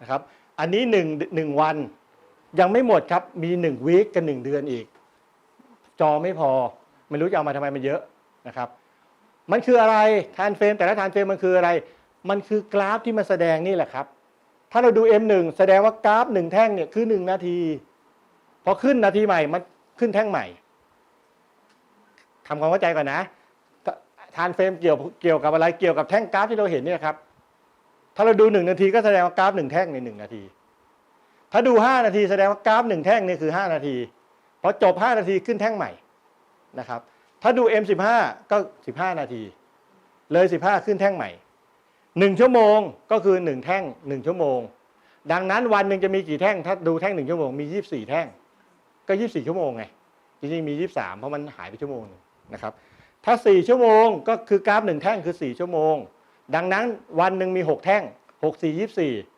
นะครับอันนี้1 1วันยังไม่หมดครับมี1วีคกับ1เดือนอีก จอไม่พอไม่รู้จะเอามาทำไมมันเยอะนะครับ มันคืออะไรทานเฟรมแต่ละทานเฟรมมันคืออะไร มันคือกราฟที่มันแสดงนี่แหละครับ ถ้าเราดู M1 แสดงว่ากราฟหนึ่งแท่งเนี่ยคือหนึ่งนาที พอขึ้นนาทีใหม่มันขึ้นแท่งใหม่ทำความเข้าใจก่อนนะทานเฟรมเกี่ยวเกี่ยวกับอะไรเกี่ยวกับแท่งกราฟที่เราเห็นเนี่ยครับ ถ้าเราดูหนึ่งนาทีก็แสดงว่ากราฟหนึ่งแท่งในหนึ่งนาที ถ้าดูห้านาทีแสดงว่ากราฟหนึ่งแท่งนี่คือห้านาทีพอจบห้านาทีขึ้นแท่งใหม่นะครับ ถ้าดู M15 ก็15นาที เลย15ขึ้นแท่งใหม่1ชั่วโมงก็คือ1แท่ง1ชั่วโมง ดังนั้นวันหนึ่งจะมีกี่แท่ง ถ้าดูแท่ง1ชั่วโมงมี24แท่ง ก็24ชั่วโมงไงจริงๆมี23เพราะมันหายไปชั่วโมงนึงนะครับ ถ้า4ชั่วโมงก็คือกราฟ1แท่งคือ4ชั่วโมง ดังนั้นวันหนึ่งมี 6 แท่ง 6 4 24